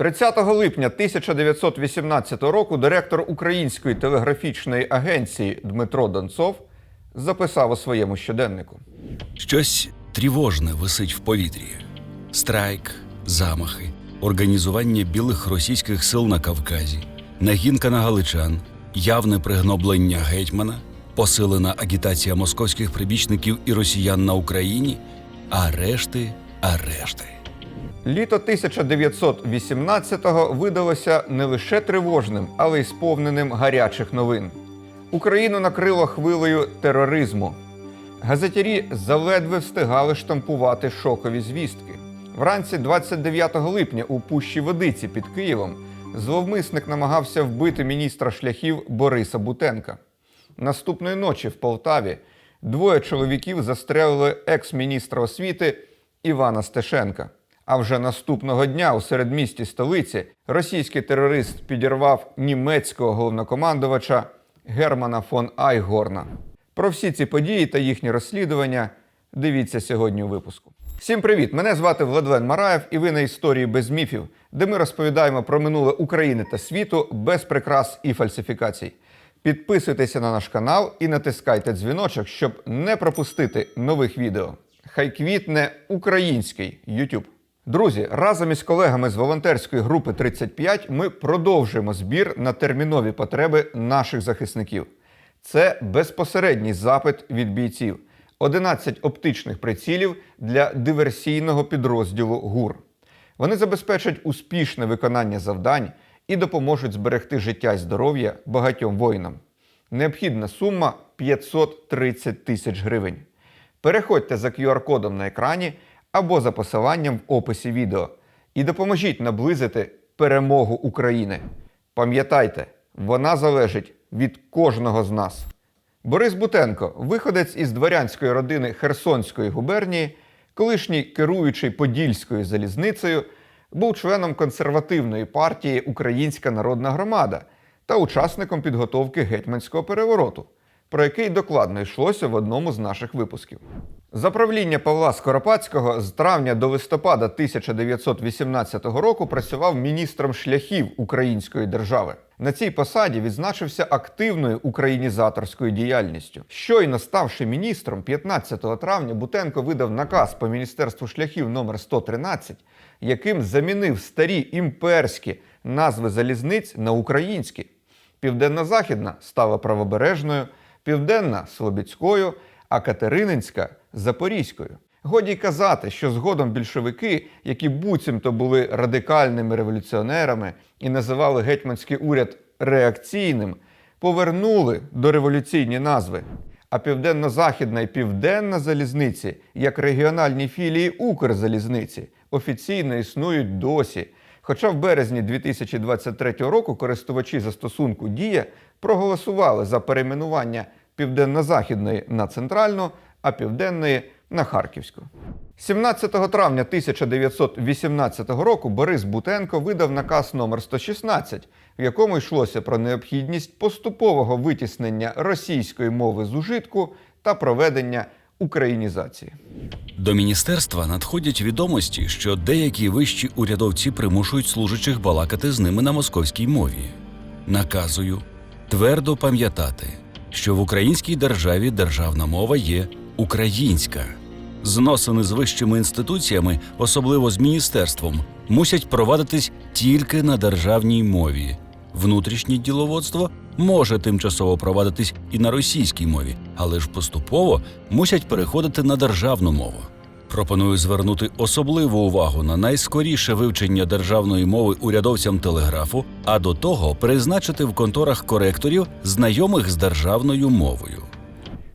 30 липня 1918 року директор Української телеграфічної агенції Дмитро Донцов записав у своєму щоденнику. Щось тривожне висить в повітрі: страйк, замахи, організування білих російських сил на Кавказі, нагінка на галичан, явне пригноблення гетьмана, посилена агітація московських прибічників і росіян на Україні, арешти, арешти. Літо 1918-го видалося не лише тривожним, але й сповненим гарячих новин. Україну накрило хвилею тероризму. Газетярі заледве встигали штампувати шокові звістки. Вранці 29 липня у пущі Водиці під Києвом зловмисник намагався вбити міністра шляхів Бориса Бутенка. Наступної ночі в Полтаві двоє чоловіків застрелили екс-міністра освіти Івана Стешенка. А вже наступного дня у середмісті столиці російський терорист підірвав німецького головнокомандувача Германа фон Айгорна. Про всі ці події та їхні розслідування дивіться сьогодні у випуску. Всім привіт! Мене звати Владлен Мараєв, і ви на історії без міфів, де ми розповідаємо про минуле України та світу без прикрас і фальсифікацій. Підписуйтеся на наш канал і натискайте дзвіночок, щоб не пропустити нових відео. Хай квітне український YouTube. Друзі, разом із колегами з волонтерської групи 35 ми продовжуємо збір на термінові потреби наших захисників. Це безпосередній запит від бійців. 11 оптичних прицілів для диверсійного підрозділу ГУР. Вони забезпечать успішне виконання завдань і допоможуть зберегти життя і здоров'я багатьом воїнам. Необхідна сума 530 тисяч гривень. Переходьте за QR-кодом на екрані або за посиланням в описі відео і допоможіть наблизити перемогу України. Пам'ятайте, вона залежить від кожного з нас. Борис Бутенко, виходець із дворянської родини Херсонської губернії, колишній керуючий Подільською залізницею, був членом консервативної партії Українська Народна Громада та учасником підготовки гетьманського перевороту, про який докладно йшлося в одному з наших випусків. За правління Павла Скоропадського з травня до листопада 1918 року працював міністром шляхів Української держави. На цій посаді відзначився активною українізаторською діяльністю. Щойно ставши міністром, 15 травня Бутенко видав наказ по міністерству шляхів номер 113, яким замінив старі імперські назви залізниць на українські. Південно-західна стала правобережною, південна Слобідською, а Катерининська Запорізькою. Годі казати, що згодом більшовики, які буцімто були радикальними революціонерами і називали гетьманський уряд реакційним, повернули до революційні назви. А південно-західна і південна залізниці, як регіональні філії Укрзалізниці, офіційно існують досі. Хоча в березні 2023 року користувачі застосунку Дія проголосували за перейменування південно-західної на центральну, а південної на Харківську. 17 травня 1918 року Борис Бутенко видав наказ номер 116, в якому йшлося про необхідність поступового витіснення російської мови з ужитку та проведення українізації. До міністерства надходять відомості, що деякі вищі урядовці примушують служачих балакати з ними на московській мові. Наказую твердо пам'ятати, що в українській державі державна мова є українська. Зносини з вищими інституціями, особливо з міністерством, мусять провадитись тільки на державній мові. Внутрішнє діловодство може тимчасово провадитись і на російській мові, але ж поступово мусять переходити на державну мову. Пропоную звернути особливу увагу на найскоріше вивчення державної мови урядовцям телеграфу, а до того призначити в конторах коректорів знайомих з державною мовою.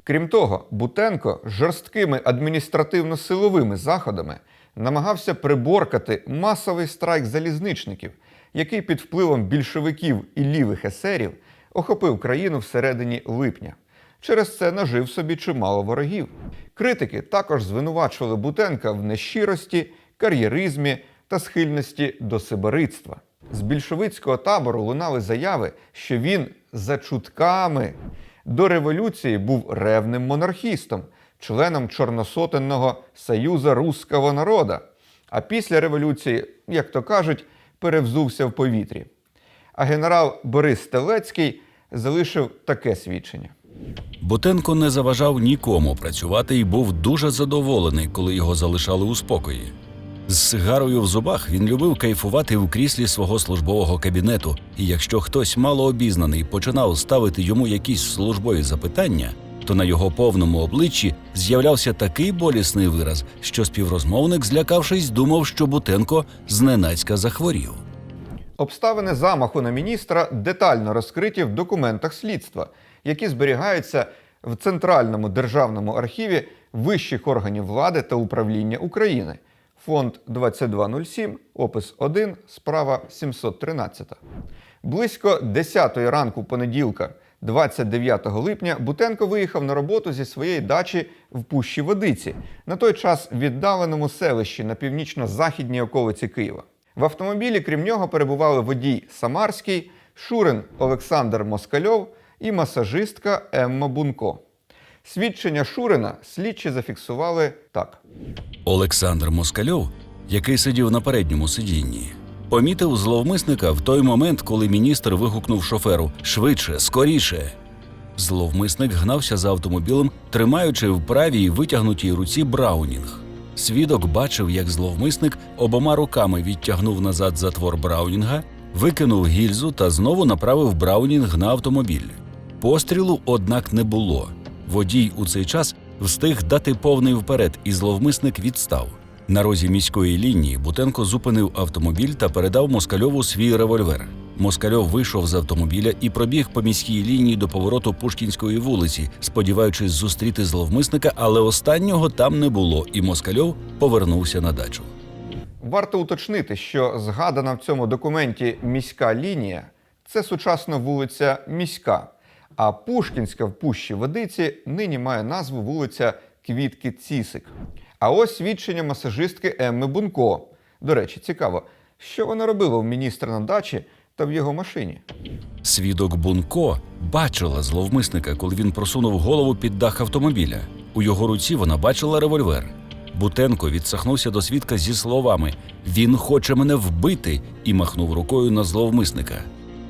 Крім того, Бутенко жорсткими адміністративно-силовими заходами намагався приборкати масовий страйк залізничників, який під впливом більшовиків і лівих есерів охопив країну всередині липня. Через це нажив собі чимало ворогів. Критики також звинувачували Бутенка в нещирості, кар'єризмі та схильності до сибаритства. З більшовицького табору лунали заяви, що він за чутками до революції був ревним монархістом, членом Чорносотенного Союзу Руського народа. А після революції, як то кажуть, перевзувся в повітрі. А генерал Борис Стелецький залишив таке свідчення. Бутенко не заважав нікому працювати і був дуже задоволений, коли його залишали у спокої. З сигарою в зубах він любив кайфувати у кріслі свого службового кабінету, і якщо хтось малообізнаний починав ставити йому якісь службові запитання, то на його повному обличчі з'являвся такий болісний вираз, що співрозмовник, злякавшись, думав, що Бутенко зненацька захворів. Обставини замаху на міністра детально розкриті в документах слідства, які зберігаються в Центральному державному архіві вищих органів влади та управління України. Фонд 2207, опис 1, справа 713. Близько 10 ранку понеділка, 29 липня, Бутенко виїхав на роботу зі своєї дачі в Пущі Водиці, на той час віддаленому селищі на північно-західній околиці Києва. В автомобілі, крім нього, перебували водій Самарський, Шурин Олександр Москальов і масажистка Емма Бунко. Свідчення Шурина слідчі зафіксували так. Олександр Москальов, який сидів на передньому сидінні, помітив зловмисника в той момент, коли міністр вигукнув шоферу швидше, скоріше. Зловмисник гнався за автомобілем, тримаючи в правій витягнутій руці Браунінг. Свідок бачив, як зловмисник обома руками відтягнув назад затвор Браунінга, викинув гільзу та знову направив Браунінг на автомобіль. Пострілу, однак, не було. Водій у цей час встиг дати повний вперед, і зловмисник відстав. На розі міської лінії Бутенко зупинив автомобіль та передав Москальову свій револьвер. Москальов вийшов з автомобіля і пробіг по міській лінії до повороту Пушкінської вулиці, сподіваючись зустріти зловмисника, але останнього там не було, і Москальов повернувся на дачу. Варто уточнити, що згадана в цьому документі міська лінія це сучасна вулиця Міська, а Пушкінська в Пущі Водиці нині має назву вулиця Квітки Цісик. А ось свідчення масажистки Емми Бунко. До речі, цікаво, що вона робила у міністра на дачі та в його машині. Свідок Бунко бачила зловмисника, коли він просунув голову під дах автомобіля. У його руці вона бачила револьвер. Бутенко відсахнувся до свідка зі словами Він хоче мене вбити і махнув рукою на зловмисника.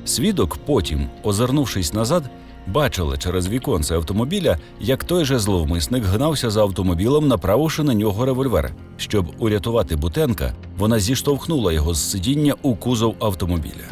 Свідок потім, озирнувшись назад, бачила через віконце автомобіля, як той же зловмисник гнався за автомобілем, направивши на нього револьвер. Щоб урятувати Бутенка, вона зіштовхнула його з сидіння у кузов автомобіля.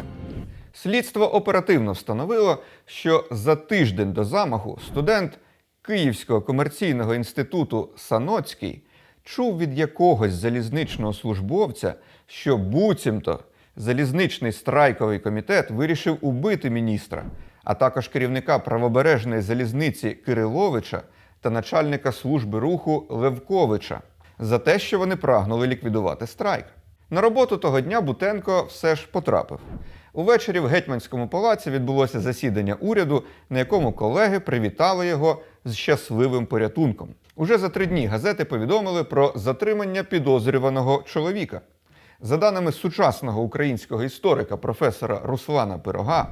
Слідство оперативно встановило, що за тиждень до замаху студент Київського комерційного інституту Саноцький чув від якогось залізничного службовця, що буцімто залізничний страйковий комітет вирішив убити міністра, а також керівника правобережної залізниці Кириловича та начальника служби руху Левковича за те, що вони прагнули ліквідувати страйк. На роботу того дня Бутенко все ж потрапив. Увечері в гетьманському палаці відбулося засідання уряду, на якому колеги привітали його з щасливим порятунком. Уже за три дні газети повідомили про затримання підозрюваного чоловіка. За даними сучасного українського історика професора Руслана Пирога,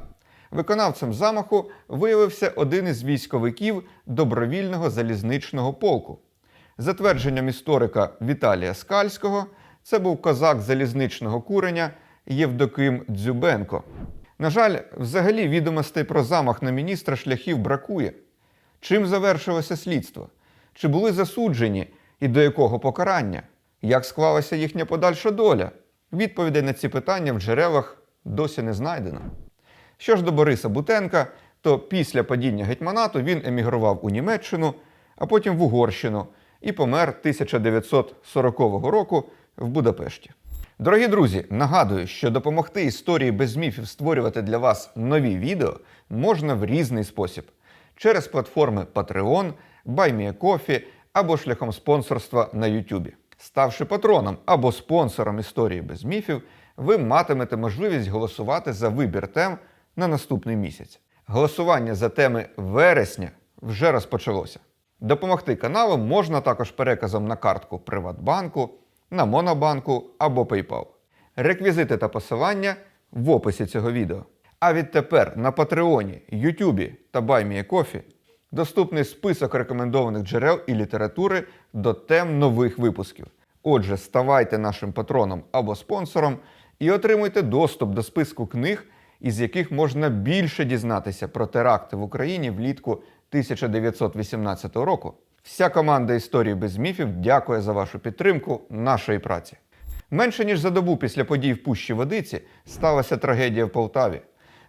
виконавцем замаху виявився один із військовиків добровільного залізничного полку. За твердженням історика Віталія Скальського, це був козак залізничного куреня Євдоким Дзюбенко. На жаль, взагалі відомостей про замах на міністра шляхів бракує. Чим завершилося слідство? Чи були засуджені і до якого покарання? Як склалася їхня подальша доля? Відповідей на ці питання в джерелах досі не знайдено. Що ж до Бориса Бутенка, то після падіння гетьманату він емігрував у Німеччину, а потім в Угорщину і помер 1940 року в Будапешті. Дорогі друзі, нагадую, що допомогти історії без міфів створювати для вас нові відео можна в різний спосіб: через платформи Patreon, BuyMeACoffee або шляхом спонсорства на YouTube. Ставши патроном або спонсором історії без міфів, ви матимете можливість голосувати за вибір тем на наступний місяць. Голосування за теми вересня вже розпочалося. Допомогти каналу можна також переказом на картку Приватбанку, на Монобанку або PayPal. Реквізити та посилання в описі цього відео. А відтепер на Патреоні, Ютубі та BuyMeACoffee доступний список рекомендованих джерел і літератури до тем нових випусків. Отже, ставайте нашим патроном або спонсором і отримуйте доступ до списку книг, із яких можна більше дізнатися про теракти в Україні влітку 1918 року. Вся команда історії без міфів дякує за вашу підтримку нашої праці. Менше ніж за добу після подій в Пущі Водиці сталася трагедія в Полтаві.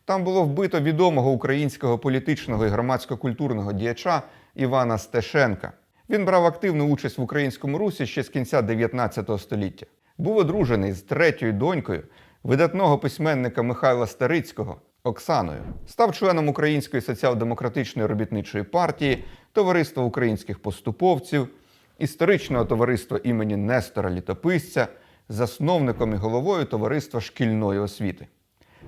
Там було вбито відомого українського політичного і громадсько-культурного діяча Івана Стешенка. Він брав активну участь в українському русі ще з кінця 19 століття. Був одружений з третьою донькою видатного письменника Михайла Старицького Оксаною. Став членом Української соціал-демократичної робітничої партії, Товариства українських поступовців, історичного товариства імені Нестора Літописця, засновником і головою товариства шкільної освіти.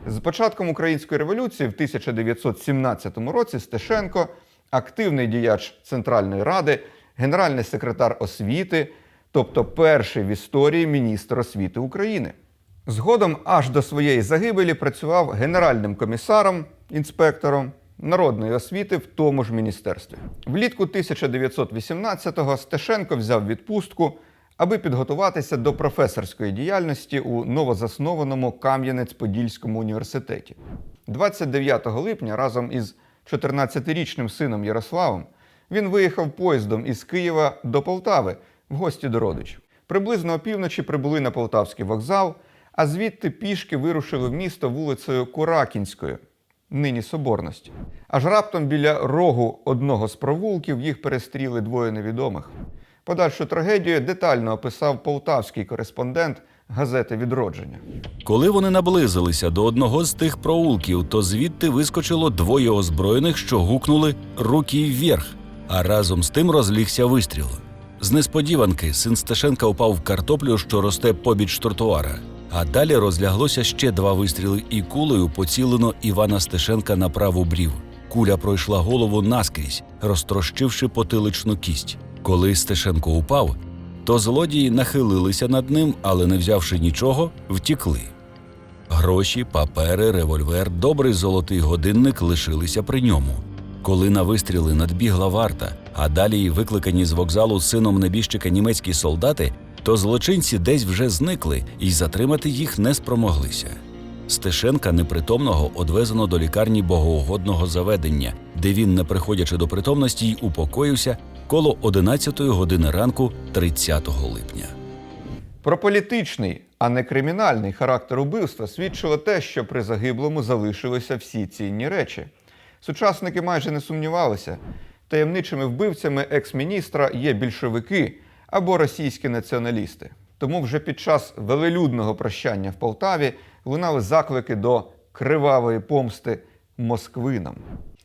З початком української революції в 1917 році Стешенко активний діяч Центральної ради, генеральний секретар освіти, тобто перший в історії міністр освіти України. Згодом аж до своєї загибелі працював генеральним комісаром, інспектором народної освіти в тому ж міністерстві. Влітку 1918-го Стешенко взяв відпустку, аби підготуватися до професорської діяльності у новозаснованому Кам'янець-Подільському університеті. 29 липня разом із 14-річним сином Ярославом він виїхав поїздом із Києва до Полтави в гості до родичів. Приблизно опівночі прибули на Полтавський вокзал, а звідти пішки вирушили в місто вулицею Куракінською, нині Соборності. Аж раптом біля рогу одного з провулків їх перестріли двоє невідомих. Подальшу трагедію детально описав полтавський кореспондент газети Відродження. Коли вони наблизилися до одного з тих проулків, то звідти вискочило двоє озброєних, що гукнули руки вверх, а разом з тим розлігся вистріл. З несподіванки син Стешенка упав в картоплю, що росте побіч тротуара. А далі розляглося ще два вистріли, і кулею поцілено Івана Стешенка на праву брів. Куля пройшла голову наскрізь, розтрощивши потиличну кість. Коли Стешенко упав, то злодії нахилилися над ним, але не взявши нічого, втікли. Гроші, папери, револьвер, добрий золотий годинник лишилися при ньому. Коли на вистріли надбігла варта, а далі викликані з вокзалу сином небіжчика німецькі солдати, то злочинці десь вже зникли і затримати їх не спромоглися. Стешенка непритомного одвезено до лікарні богоугодного заведення, де він, не приходячи до притомності, й упокоївся коло 11 години ранку 30 липня. Про політичний, а не кримінальний характер убивства свідчило те, що при загиблому залишилися всі цінні речі. Сучасники майже не сумнівалися. Таємничими вбивцями екс-міністра є більшовики або російські націоналісти. Тому вже під час велелюдного прощання в Полтаві лунали заклики до кривавої помсти москвинам.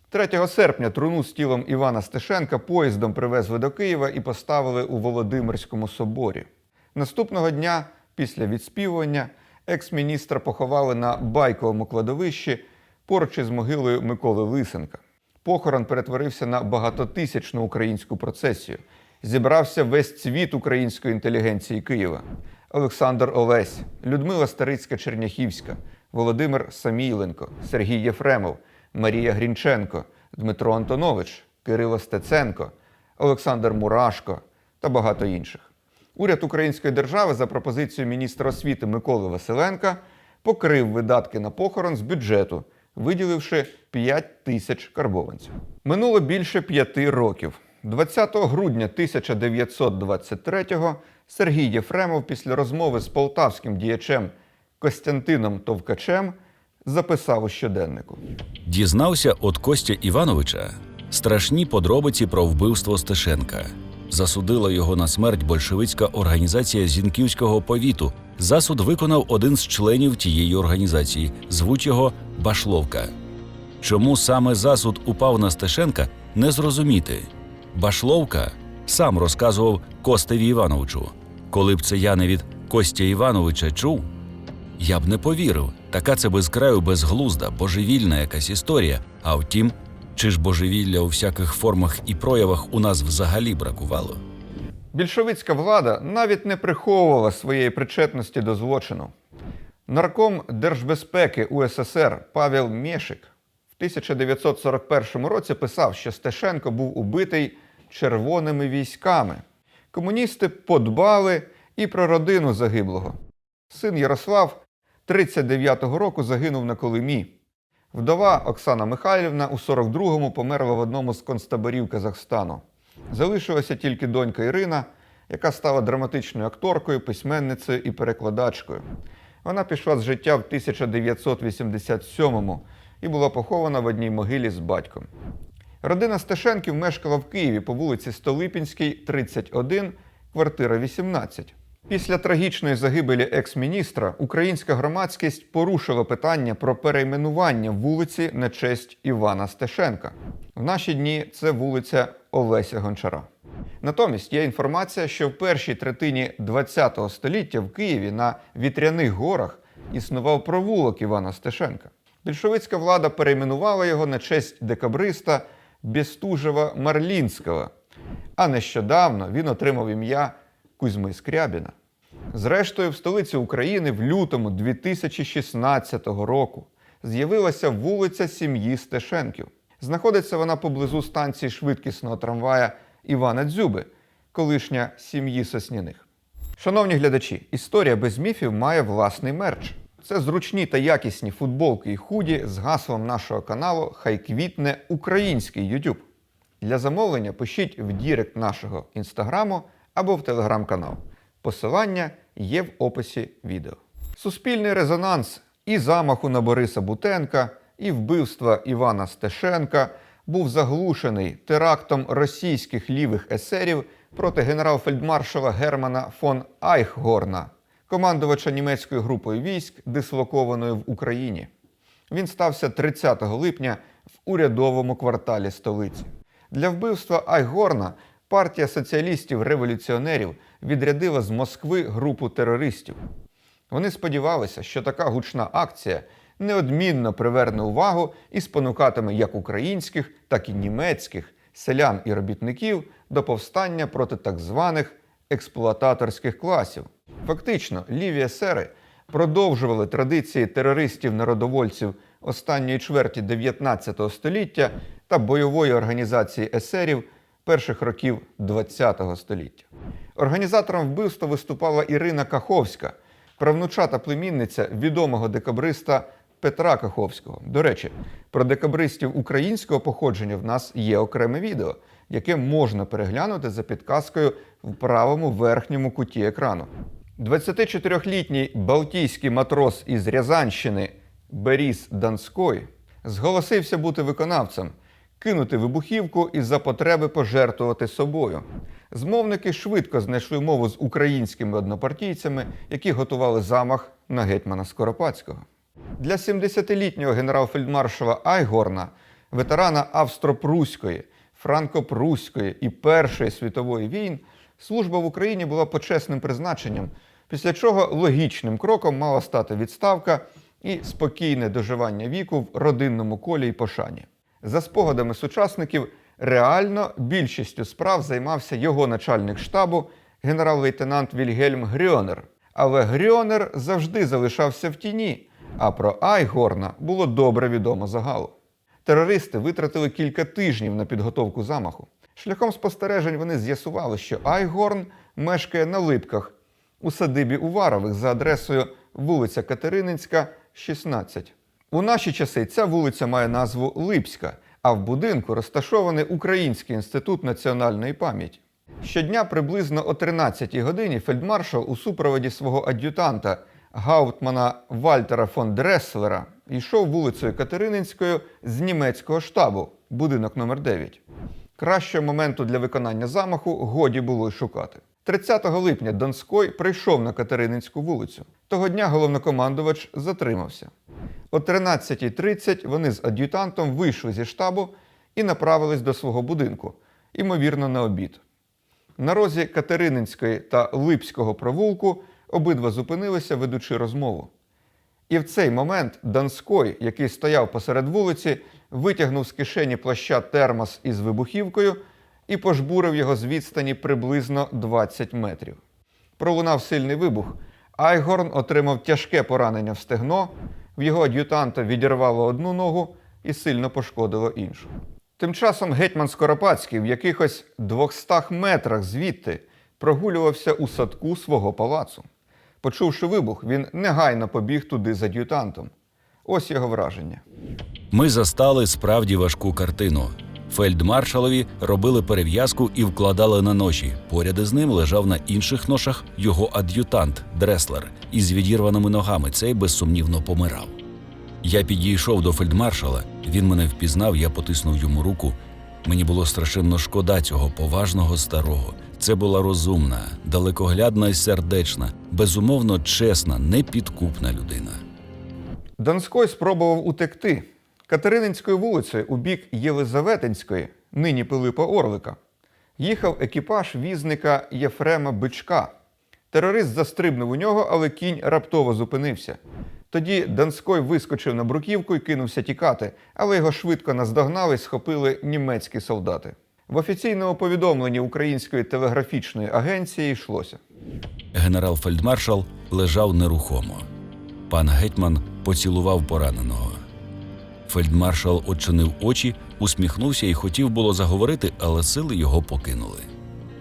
3 серпня труну з тілом Івана Стешенка поїздом привезли до Києва і поставили у Володимирському соборі. Наступного дня, після відспівування, екс-міністра поховали на байковому кладовищі поруч із могилою Миколи Лисенка. Похорон перетворився на багатотисячну українську процесію. Зібрався весь цвіт української інтелігенції Києва: Олександр Олесь, Людмила Старицька Черняхівська, Володимир Самійленко, Сергій Єфремов, Марія Грінченко, Дмитро Антонович, Кирило Стеценко, Олександр Мурашко та багато інших. Уряд Української держави за пропозицією міністра освіти Миколи Василенка покрив видатки на похорон з бюджету, виділивши 5 тисяч карбованців. Минуло більше п'яти років. 20 грудня 1923-го Сергій Єфремов після розмови з полтавським діячем Костянтином Товкачем записав у щоденнику. Дізнався від Костя Івановича страшні подробиці про вбивство Стешенка. Засудила його на смерть большевицька організація Зінківського повіту. Засуд виконав один з членів тієї організації. Звуть його Башловка. Чому саме засуд упав на Стешенка, не зрозуміти. Башловка сам розказував Костеві Івановичу. Коли б це я не від Костя Івановича чув, я б не повірив. Така це без краю безглузда, божевільна якась історія. А втім, чи ж божевілля у всяких формах і проявах у нас взагалі бракувало? Більшовицька влада навіть не приховувала своєї причетності до злочину. Нарком Держбезпеки УССР Павел Мєшик 1941 році писав, що Стешенко був убитий червоними військами. Комуністи подбали і про родину загиблого. Син Ярослав 39-го року загинув на Колимі. Вдова Оксана Михайлівна у 42-му померла в одному з концтаборів Казахстану. Залишилася тільки донька Ірина, яка стала драматичною акторкою, письменницею і перекладачкою. Вона пішла з життя в 1987-му і була похована в одній могилі з батьком. Родина Стешенків мешкала в Києві по вулиці Столипінській, 31, квартира 18. Після трагічної загибелі екс-міністра українська громадськість порушила питання про перейменування вулиці на честь Івана Стешенка. В наші дні це вулиця Олеся Гончара. Натомість є інформація, що в першій третині ХХ століття в Києві на Вітряних горах існував провулок Івана Стешенка. Більшовицька влада перейменувала його на честь декабриста Бестужева Марлінського, а нещодавно він отримав ім'я Кузьми Скрябіна. Зрештою, в столиці України в лютому 2016 року з'явилася вулиця сім'ї Стешенків. Знаходиться вона поблизу станції швидкісного трамвая Івана Дзюби, колишня сім'ї Сосняних. Шановні глядачі, історія без міфів має власний мерч. Це зручні та якісні футболки і худі з гаслом нашого каналу Хай квітне український YouTube. Для замовлення пишіть в дірект нашого інстаграму або в телеграм-канал. Посилання є в описі відео. Суспільний резонанс і замаху на Бориса Бутенка, і вбивства Івана Стешенка був заглушений терактом російських лівих есерів проти генерал-фельдмаршала Германа фон Айхгорна, командувача німецькою групою військ, дислокованою в Україні. Він стався 30 липня в урядовому кварталі столиці. Для вбивства Айгорна партія соціалістів-революціонерів відрядила з Москви групу терористів. Вони сподівалися, що така гучна акція неодмінно приверне увагу і спонукатиме як українських, так і німецьких селян і робітників до повстання проти так званих експлуататорських класів. Фактично, ліві есери продовжували традиції терористів-народовольців останньої чверті 19 століття та бойової організації есерів перших років ХХ століття. Організатором вбивства виступала Ірина Каховська, правнучата племінниця відомого декабриста Петра Каховського. До речі, про декабристів українського походження в нас є окреме відео, яке можна переглянути за підказкою в правому верхньому куті екрану. 24-літній балтійський матрос із Рязанщини Беріс Донской зголосився бути виконавцем, кинути вибухівку і за потреби пожертвувати собою. Змовники швидко знайшли мову з українськими однопартійцями, які готували замах на гетьмана Скоропадського. Для 70-літнього генерал-фельдмаршала Айгорна, ветерана Австро-Пруської, Франко-Пруської і Першої світової війн, служба в Україні була почесним призначенням, після чого логічним кроком мала стати відставка і спокійне доживання віку в родинному колі й пошані. За спогадами сучасників, реально більшістю справ займався його начальник штабу, генерал-лейтенант Вільгельм Грьонер. Але Грьонер завжди залишався в тіні, а про Айгорна було добре відомо загалу. Терористи витратили кілька тижнів на підготовку замаху. Шляхом спостережень вони з'ясували, що Айгорн мешкає на Липках у садибі Уварових за адресою вулиця Катерининська, 16. У наші часи ця вулиця має назву Липська, а в будинку розташований Український інститут національної пам'яті. Щодня приблизно о 13-й годині фельдмаршал у супроводі свого ад'ютанта Гаутмана Вальтера фон Дреслера йшов вулицею Катерининською з німецького штабу, будинок номер 9. Кращого моменту для виконання замаху годі було й шукати. 30 липня Донской прийшов на Катерининську вулицю. Того дня головнокомандувач затримався. О 13.30 вони з ад'ютантом вийшли зі штабу і направились до свого будинку, ймовірно, на обід. На розі Катерининської та Липського провулку обидва зупинилися, ведучи розмову. І в цей момент Донской, який стояв посеред вулиці, витягнув з кишені плаща термос із вибухівкою і пожбурив його з відстані приблизно 20 метрів. Пролунав сильний вибух. Айгорн отримав тяжке поранення в стегно, в його ад'ютанта відірвало одну ногу і сильно пошкодило іншу. Тим часом гетьман Скоропадський в якихось 200 метрах звідти прогулювався у садку свого палацу. Почувши вибух, він негайно побіг туди з ад'ютантом. Ось його враження. Ми застали справді важку картину. Фельдмаршалові робили перев'язку і вкладали на ноші. Поряд із ним лежав на інших ношах його ад'ютант Дреслер із відірваними ногами. Цей безсумнівно помирав. Я підійшов до фельдмаршала. Він мене впізнав, я потиснув йому руку. Мені було страшенно шкода цього поважного старого. Це була розумна, далекоглядна і сердечна, безумовно чесна, непідкупна людина. Донской спробував утекти Катерининською вулицею у бік Єлизаветинської, нині Пилипа Орлика. Їхав екіпаж візника Єфрема Бичка. Терорист застрибнув у нього, але кінь раптово зупинився. Тоді Донской вискочив на бруківку і кинувся тікати, але його швидко наздогнали і схопили німецькі солдати. В офіційному повідомленні Української телеграфічної агенції йшлося. Генерал-фельдмаршал лежав нерухомо. Пан гетьман поцілував пораненого. Фельдмаршал очинив очі, усміхнувся і хотів було заговорити, але сили його покинули.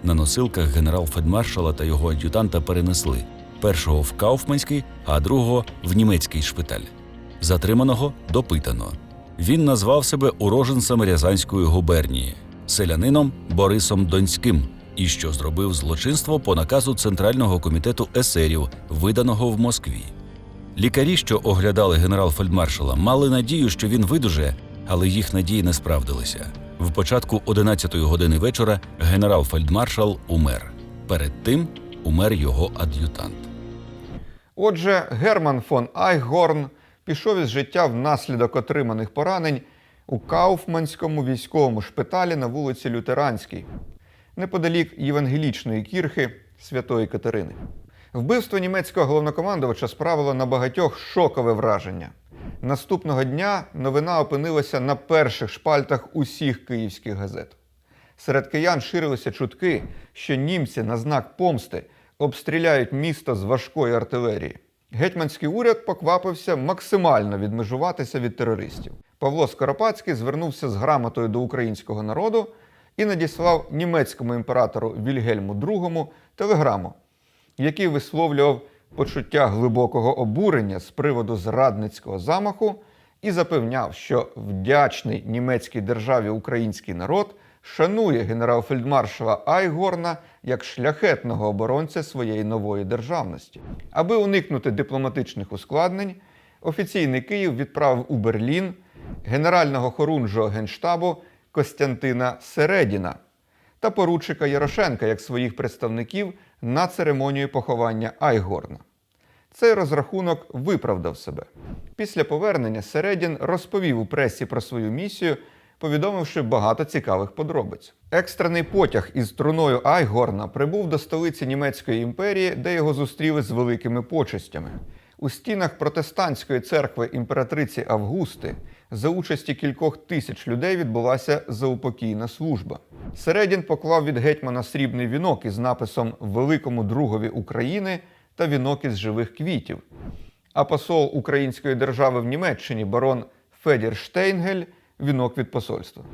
На носилках генерал-фельдмаршала та його ад'ютанта перенесли першого в Кауфманський, а другого в німецький шпиталь. Затриманого допитано. Він назвав себе уроженцем Рязанської губернії, селянином Борисом Донським, і що зробив злочинство по наказу Центрального комітету есерів, виданого в Москві. Лікарі, що оглядали генерал-фельдмаршала, мали надію, що він видуже, але їх надії не справдилися. В початку 11-ї години вечора генерал-фельдмаршал умер. Перед тим умер його ад'ютант. Отже, Герман фон Айхгорн пішов із життя внаслідок отриманих поранень у Кауфманському військовому шпиталі на вулиці Лютеранській, неподалік Євангелічної кірхи Святої Катерини. Вбивство німецького головнокомандувача справило на багатьох шокове враження. Наступного дня новина опинилася на перших шпальтах усіх київських газет. Серед киян ширилися чутки, що німці на знак помсти обстріляють місто з важкої артилерії. Гетьманський уряд поквапився максимально відмежуватися від терористів. Павло Скоропадський звернувся з грамотою до українського народу і надіслав німецькому імператору Вільгельму II телеграму, який висловлював почуття глибокого обурення з приводу зрадницького замаху і запевняв, що вдячний німецькій державі український народ шанує генерал-фельдмаршала Айгорна як шляхетного оборонця своєї нової державності. Аби уникнути дипломатичних ускладнень, офіційний Київ відправив у Берлін генерального хорунжого генштабу Костянтина Середіна та поручика Ярошенка як своїх представників на церемонію поховання Айгорна. Цей розрахунок виправдав себе. Після повернення Середін розповів у пресі про свою місію, повідомивши багато цікавих подробиць. Екстрений потяг із труною Айгорна прибув до столиці Німецької імперії, де його зустріли з великими почестями. У стінах протестантської церкви імператриці Августи за участі кількох тисяч людей відбулася заупокійна служба. Середін поклав від гетьмана срібний вінок із написом Великому другові України та вінок із живих квітів. А посол Української держави в Німеччині барон Федір Штейнгель вінок від посольства.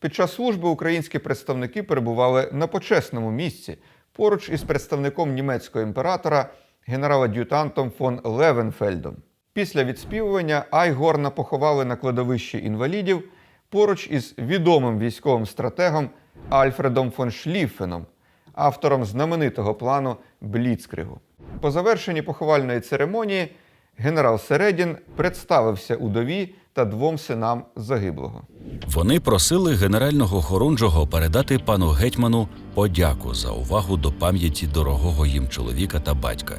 Під час служби українські представники перебували на почесному місці поруч із представником німецького імператора генерал-ад'ютантом фон Левенфельдом. Після відспівування Айгорна поховали на кладовищі інвалідів поруч із відомим військовим стратегом Альфредом фон Шліффеном, автором знаменитого плану Бліцкригу. По завершенні поховальної церемонії генерал Середін представився удові та двом синам загиблого. Вони просили генерального хорунжого передати пану гетьману подяку за увагу до пам'яті дорогого їм чоловіка та батька.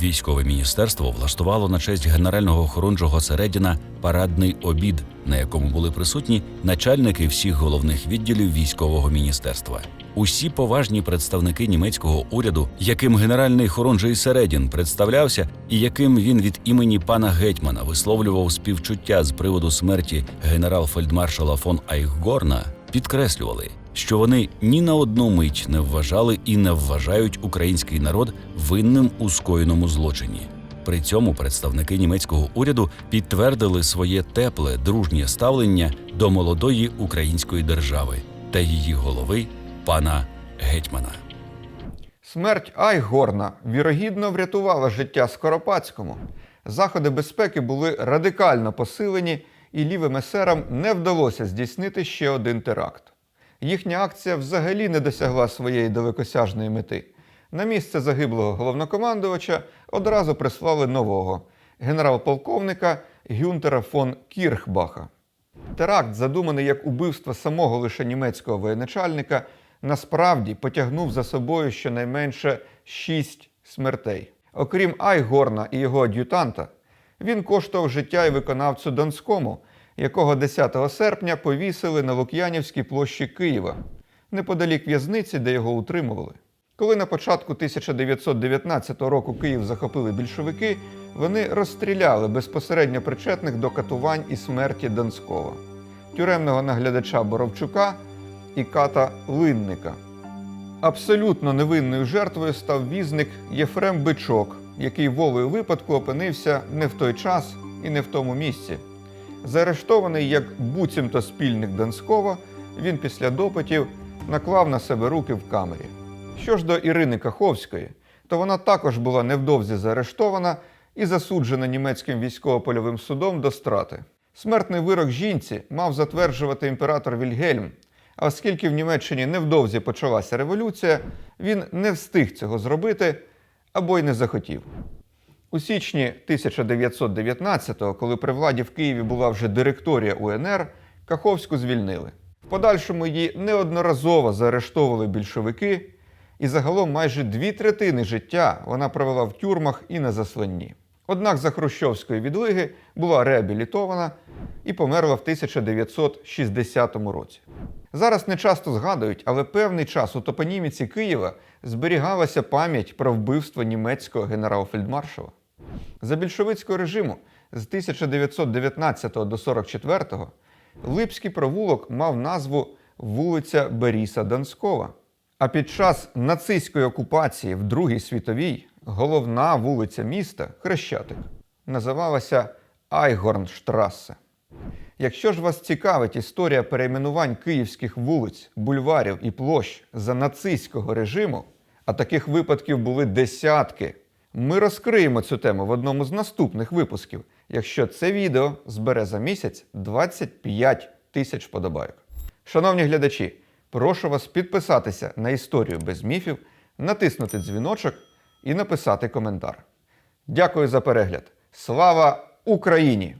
Військове міністерство влаштувало на честь генерального хорунжого Середіна парадний обід, на якому були присутні начальники всіх головних відділів військового міністерства. Усі поважні представники німецького уряду, яким генеральний хорунжий Середін представлявся, і яким він від імені пана гетьмана висловлював співчуття з приводу смерті генерал-фельдмаршала фон Айхгорна, підкреслювали, що вони ні на одну мить не вважали і не вважають український народ винним у скоєному злочині. При цьому представники німецького уряду підтвердили своє тепле дружнє ставлення до молодої української держави та її голови пана гетьмана. Смерть Айгорна вірогідно врятувала життя Скоропадському. Заходи безпеки були радикально посилені, і лівим есерам не вдалося здійснити ще один теракт. Їхня акція взагалі не досягла своєї далекосяжної мети. На місце загиблого головнокомандувача одразу прислали нового генерал-полковника Гюнтера фон Кірхбаха. Теракт, задуманий як убивство самого лише німецького воєначальника, насправді потягнув за собою щонайменше шість смертей. Окрім Айгорна і його ад'ютанта, він коштував життя і виконавцю Донському, якого 10 серпня повісили на Лук'янівській площі Києва, неподалік в'язниці, де його утримували. Коли на початку 1919 року Київ захопили більшовики, вони розстріляли безпосередньо причетних до катувань і смерті Донського, тюремного наглядача Боровчука і ката Линника. Абсолютно невинною жертвою став візник Єфрем Бичок, який волею випадку опинився не в той час і не в тому місці. Заарештований як буцімто спільник Донського, він після допитів наклав на себе руки в камері. Що ж до Ірини Каховської, то вона також була невдовзі заарештована і засуджена німецьким військово-польовим судом до страти. Смертний вирок жінці мав затверджувати імператор Вільгельм, а оскільки в Німеччині невдовзі почалася революція, він не встиг цього зробити або й не захотів. У січні 1919-го, коли при владі в Києві була вже директорія УНР, Каховську звільнили. В подальшому її неодноразово заарештовували більшовики, і загалом майже дві третини життя вона провела в тюрмах і на засланні. Однак за хрущовської відлиги була реабілітована і померла в 1960 році. Зараз не часто згадують, але певний час у топоніміці Києва зберігалася пам'ять про вбивство німецького генерал-фельдмаршала. За більшовицького режиму з 1919 до 44 Липський провулок мав назву вулиця Беріса Донського. А під час нацистської окупації в Другій світовій головна вулиця міста Хрещатик називалася Айгорнштрасе. Якщо ж вас цікавить історія перейменувань київських вулиць, бульварів і площ за нацистського режиму, а таких випадків були десятки, ми розкриємо цю тему в одному з наступних випусків, якщо це відео збере за місяць 25 тисяч подобайок. Шановні глядачі, прошу вас підписатися на історію без міфів, натиснути дзвіночок і написати коментар. Дякую за перегляд. Слава Україні!